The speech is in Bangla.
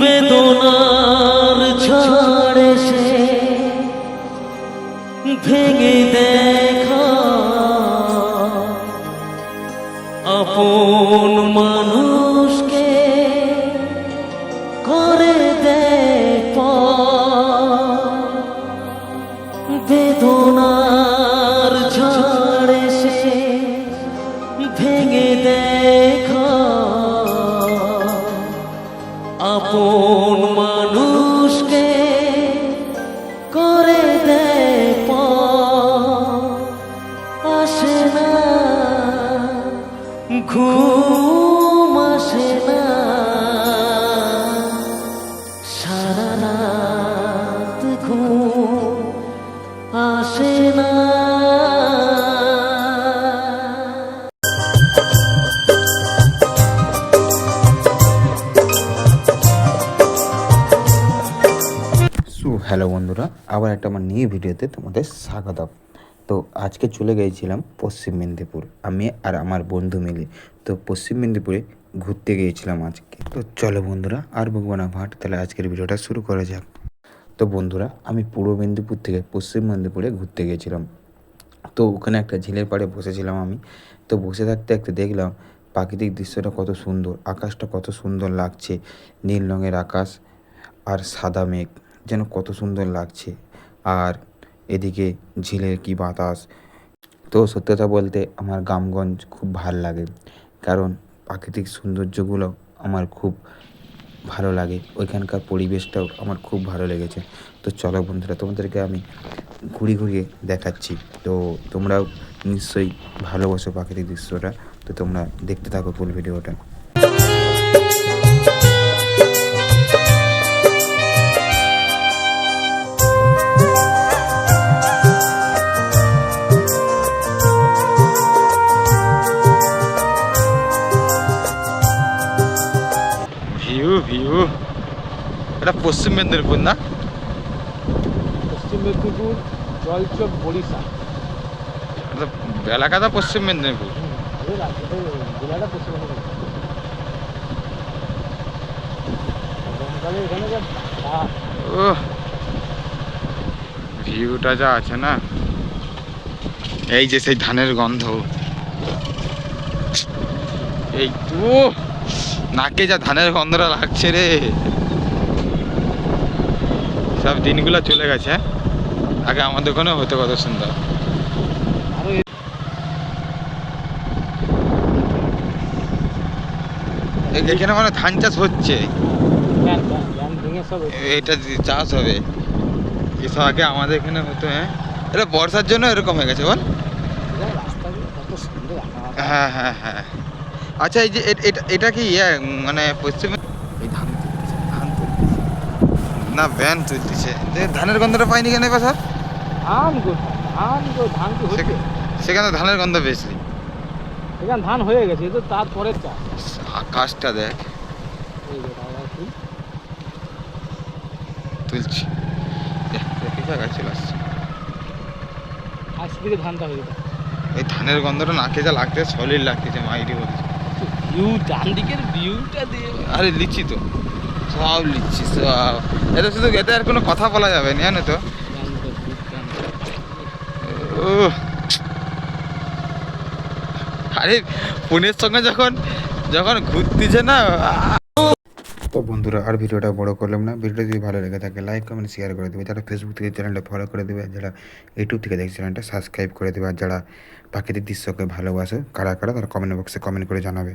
বেদনার ঝড়ে সে ভেঙে দেখা। আপন মানুষকে আপন হ্যালো বন্ধুরা, আবার একটা আমার নিউ ভিডিওতে তোমাদের স্বাগত তো আজকে চলে গিয়েছিলাম পশ্চিম মেদিনীপুর, আমি আর আমার বন্ধু মিলে। তো পশ্চিম মেদিনীপুরে ঘুরতে গিয়েছিলাম আজকে। তো চলো বন্ধুরা, আর বকবো না ভাট, তাহলে আজকের ভিডিওটা শুরু করা যাক। তো বন্ধুরা, আমি পূর্ব মেদিনীপুর থেকে পশ্চিম মেদিনীপুরে ঘুরতে গিয়েছিলাম। তো ওখানে একটা ঝিলের পাড়ে বসেছিলাম আমি। তো বসে থাকতে থাকতে দেখলাম প্রাকৃতিক দৃশ্যটা কত সুন্দর, আকাশটা কত সুন্দর লাগছে, নীল রঙের আকাশ আর সাদা মেঘ। যেন কত সুন্দর লাগছে। আর এদিকে ঝিলের কি বাতাস। তো সত্যি কথা বলতে আমার গ্রামগঞ্জ খুব ভালো লাগে। কারণ প্রাকৃতিক সৌন্দর্যগুলো আমার খুব ভালো লাগে। ওইখানকার পরিবেশটাও আমার খুব ভালো লেগেছে। তো চলো বন্ধুরা, তোমাদেরকে আমি ঘুরিয়ে ঘুরিয়ে দেখাচ্ছি। তো তোমরাও নিশ্চয়ই ভালোবাসো প্রাকৃতিক দৃশ্যটা। তো তোমরা দেখতে থাকো ফুল ভিডিওটা। এটা পশ্চিম মেদিনীপুর না? পশ্চিম মেদিনীপুর জলচক বরিশা এটা এলাকাটা পশ্চিম মেদিনীপুর। জেলাটা পশ্চিম ভিউটা যা আছে না? এই যে সেই ধানের গন্ধ। এই তো নাকে যা ধানের গন্ধটা লাগছে রে। সব দিনগুলো চলে গেছে হ্যাঁ? আগে আমাদের ওখানে হতো কত সুন্দর এখানে মানে ধান চাষ হচ্ছে এটা চাষ হবে এসব আগে আমাদের এখানে হতো হ্যাঁ এটা বর্ষার জন্য এরকম হয়ে গেছে বল। হ্যাঁ হ্যাঁ হ্যাঁ আচ্ছা এই যে এটা এটা কি ইয়ে মানে পশ্চিম এই ধান। না ভ্যান তুলতেছে ধানের গন্ধটা পাইনি কেন এবার স্যার ধান গো ধান গো ধান হচ্ছে সেখানে ধানের গন্ধ বেশি এখানে ধান হয়ে গেছে তো তারপরের চাষ। আকাশটা দেখ। তুলছি। ধানটা হয়ে যেত এই ধানের গন্ধটা নাকে যা লাগছে সলিড লাগতেছে মাইরি বলছে। ভিউ ডান দিকের ভিউটা দিয়ে আরে লিচি তো। সব লিচি সব। এটা শুধু এতে আর কোনো কথা বলা যাবে না, জানো তো? আরে, ফোনের সঙ্গে যখন যখন ঘুরতেছে না তো বন্ধুরা, আর ভিডিওটা বড় করলাম না। ভিডিওটা যদি ভালো লেগে থাকে লাইক কমেন্ট শেয়ার করে দেবে। যারা ফেসবুক থেকে চ্যানেলটা ফলো করে দেবে, যারা ইউটিউব থেকে দেখছে চ্যানেলটা সাবস্ক্রাইব করে দেবে। আর যারা প্রাকৃতিক দৃশ্যকে ভালোবাসে, কারা কারা, তারা কমেন্ট বক্সে কমেন্ট করে জানাবে।